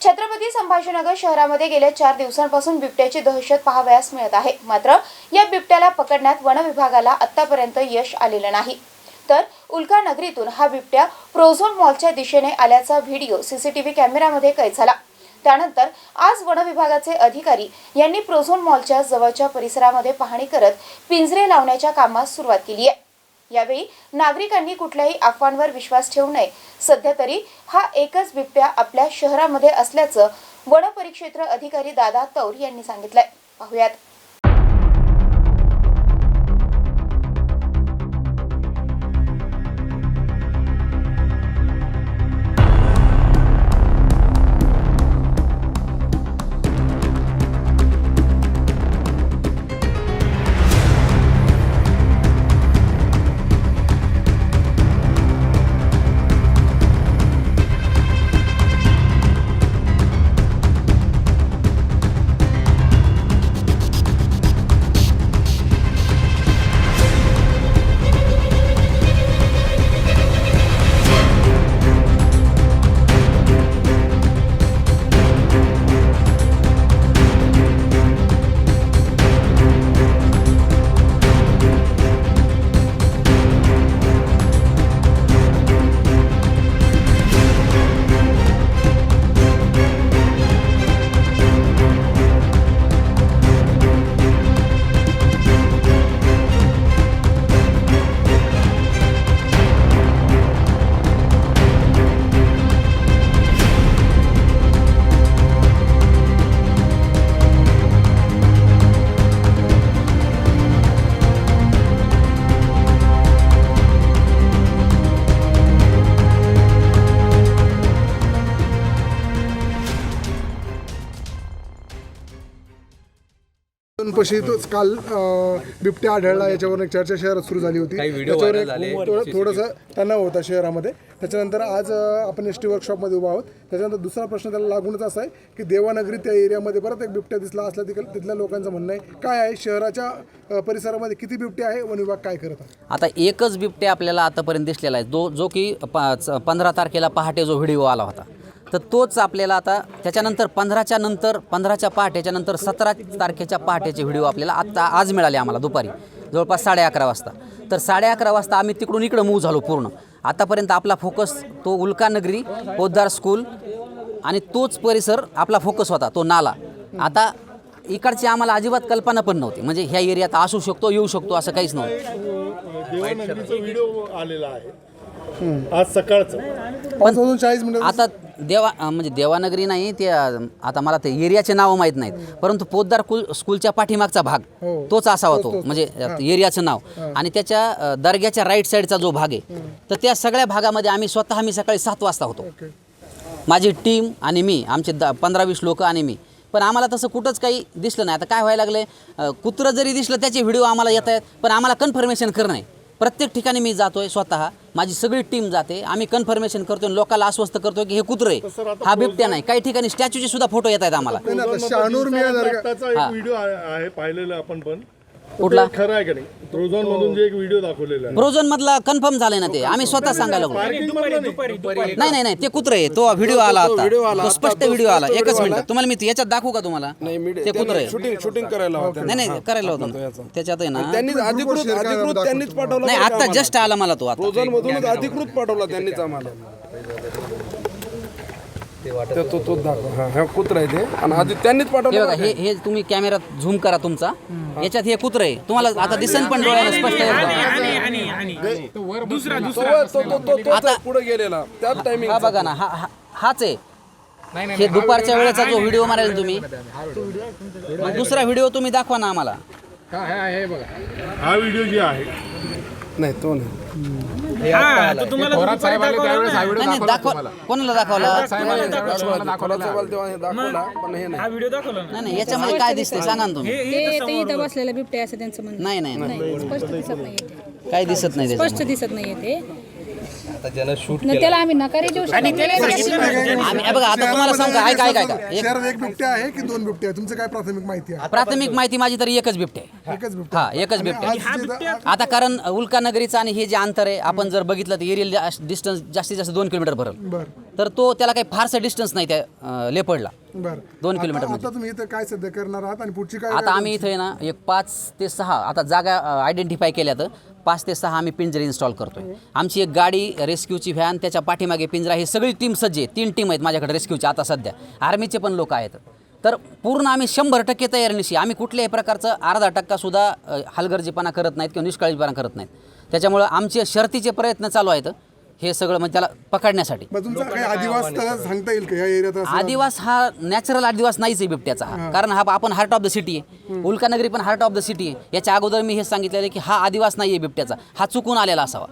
छत्रपती संभाजीनगर शहरामध्ये गेल्या चार दिवसांपासून बिबट्याची दहशत पाहावयास मिळत आहे. मात्र या बिबट्याला पकडण्यात वन विभागाला आतापर्यंत यश आलेलं नाही. तर उल्का नगरीतून हा बिबट्या प्रोझोन मॉलच्या दिशेने आल्याचा व्हिडिओ सीसीटीव्ही कॅमेऱ्यामध्ये कैद झाला. त्यानंतर आज वन विभागाचे अधिकारी यांनी प्रोझोन मॉलच्या जवळच्या परिसरामध्ये पाहणी करत पिंजरे लावण्याच्या कामास सुरुवात केली आहे. यावेळी नागरिकांनी कुठल्याही अफवांवर विश्वास ठेवू नये. सध्या तरी हा एकच बिबट्या आपल्या शहरामध्ये असल्याचं वन परिक्षेत्र अधिकारी दादा तौर यांनी सांगितलंय. पाहुयात. पशी तोच काल बिबट्या आढळला. याच्यावर एक चर्चा शहरात सुरू झाली होती. त्याच्यावर एक थोडंसं तणाव होता शहरामध्ये. त्याच्यानंतर आज आपण एस टी वर्कशॉपमध्ये उभा आहोत. त्याच्यानंतर दुसरा प्रश्न त्याला लागूनच असा आहे की देवानगरी त्या एरियामध्ये परत एक बिबट्या दिसला असला तिकडे तिथल्या लोकांचं म्हणणं आहे. काय आहे? शहराच्या परिसरामध्ये किती बिबटे आहे? वन विभाग काय करत आहे? आता एकच बिबट्या आपल्याला आतापर्यंत दिसलेला आहे. जो जो की पंधरा तारखेला पहाटे जो व्हिडिओ आला होता. तर तोच आपल्याला आता त्याच्यानंतर पंधराच्या नंतर पंधराच्या पहाटेच्या नंतर सतरा तारखेच्या पहाटेचे व्हिडिओ आपल्याला आत्ता आज मिळाले आम्हाला दुपारी जवळपास साडे अकरा वाजता. तर साडे अकरा वाजता आम्ही तिकडून इकडं मूव झालो पूर्ण. आतापर्यंत आपला फोकस तो उल्कानगरी पोद्दार स्कूल आणि तोच परिसर आपला फोकस होता तो नाला. आता इकडची आम्हाला अजिबात कल्पना पण नव्हती. म्हणजे ह्या एरियात असू शकतो येऊ शकतो असं काहीच नव्हतं. आज सकाळचं. वाजून चाळीस मिनिट आता देवा म्हणजे देवानगरी नाही ते आता मला ते एरियाचे नावं माहीत नाहीत. परंतु पोद्दार कुल स्कूलच्या पाठीमागचा भाग हो. तोच असावा तो. म्हणजे एरियाचं नाव. आणि त्याच्या दर्ग्याच्या राईट साईडचा जो भाग आहे तर त्या सगळ्या भागामध्ये आम्ही स्वतः आम्ही सकाळी सात वाजता होतो. माझी टीम आणि मी आमचे द पंधरा वीस लोक आणि मी. पण आम्हाला तसं कुठंच काही दिसलं नाही. आता काय व्हायला लागलं कुत्रं जरी दिसलं त्याचे व्हिडिओ आम्हाला येत आहेत पण आम्हाला कन्फर्मेशन करणं आहे. प्रत्येक ठिकाणी मी जातोय स्वतः. माझी सगळी टीम जाते. आम्ही कन्फर्मेशन करतोय लोकांना आश्वस्त करतोय की हे कुत्रं आहे. हा बिबट्या नाही. काही ठिकाणी स्टॅच्यूचे सुद्धा फोटो येत आहेत आम्हाला. व्हिडिओ आहे पाहिलेला आपण पण. कुठला? खरं आहे का नाही? प्रोझॉन मधून जे एक व्हिडिओ दाखवलेला आहे. ब्रोझन मधला कन्फर्म झालंय ना ते. आम्ही स्वतः सांगायला लागलो. पार्किंग मधलं नाही. नाही नाही नाही. ते कुत्र आहे. तो व्हिडिओ आला होता तो स्पष्ट व्हिडिओ आला. एकच मिनिट. तुम्हाला मी याच्यात दाखवू का तुम्हाला? ते कुत्र आहे. शूटिंग शूटिंग करायला होतं. नाही नाही करायला होतं. त्याच्यात आहे ना त्यांनीच अधिकृत अधिकृत त्यांनीच पाठवला नाही आता जस्ट आला मला तो आता. मधूनच अधिकृत पाठवला त्यांनीच आम्हाला. तो तो तो दाखव. हा हा कुत्र आहे ते. आणि आधी त्यांनीच हे पाठवलं बघा हे हे तुम्ही कॅमेरात झूम करा तुमचा. याच्यात हे कुत्र आहे. तुम्हाला आता दिसन पण डोळ्याला स्पष्ट आहे तो तो तो तो तोच आहे पुढे गेलेला. त्याच टायमिंग हा बघा ना हा हा- हाच आहे. हे दुपारच्या वेळेचा जो व्हिडिओ मारेल तुम्ही. मग दुसरा व्हिडिओ तुम्ही दाखवा ना आम्हाला. हा व्हिडिओ जे आहे नाही तो नाही. नाही दाखवा कोणाला दाखवला? दाखवला? तेव्हा दाखवला? पण हे नाही. नाही नाही याच्यामध्ये काय दिसतंय? सांगा ना तुम्ही. ते इथं बसलेलं बिबटे असं त्यांचं म्हणणं. नाही नाही नाही. नाही स्पष्ट दिसत काही दिसत नाही त्याच्यामध्ये. स्पष्ट दिसत नाहीये ते. न त्याला आम्ही नकारी देऊ शकत नाही. आम्ही हे बघा आता तुम्हाला सांगू का ऐका ऐका ऐका. एक शहरात एक बिबट्या आहे की दोन बिबट्या आहे तुमचं काय प्राथमिक माहिती आहे? प्राथमिक माहिती माझी तरी एकच बिबटे आहे. एकच बिबट्या. हा एकच बिबटे आहे. आज जिथं- आता कारण उल्का नगरीचं आणि हे जे अंतर आहे आपण जर बघितलं तर एरियल डिस्टन्स जास्तीत जास्त दोन किलोमीटर भरल. बरं. तर तो त्याला काही फारसं डिस्टन्स नाही त्या अं, बरं. दोन आता- किलोमीटर आता तुम्ही इथं काय सध्या करणार आहात आणि पुढची काय आता आम्ही इथं आहे ना एक पाच ते सहा आता जागा आयडेंटिफाय केल्या तर पाच ते सहा आम्ही पिंजरे इन्स्टॉल करतोय. आमची एक गाडी रेस्क्यूची व्हॅन त्याच्या पाठीमागे पिंजरा ही सगळी टीम सज्ज आहे. तीन टीम आहेत माझ्याकडे रेस्क्यूची आता सध्या. आर्मीचे पण लोक आहेत. तर पूर्ण आम्ही शंभर टक्के तयारीनिशी आम्ही कुठल्याही प्रकारचं अर्धा टक्कासुद्धा हलगर्जीपणा करत नाहीत किंवा निष्काळजीपणा करत नाहीत. त्याच्यामुळं आमचे शर्तीचे प्रयत्न चालू आहेत. हे सगळं म्हणजे त्याला पकडण्यासाठी. मग तुमचा काही आदिवास त्याला सांगता येईल का? या एरियात असं- आदिवास हा नॅचरल आदिवास नाहीच आहे बिबट्याचा हा. कारण हा आपण हार्ट ऑफ द सिटी आहे. उल्कानगरी पण हार्ट ऑफ द सिटी आहे. याच्या अगोदर मी हे सांगितलेलं आहे की हा आदिवास नाही आहे बिबट्याचा. हा चुकून आलेला असावा.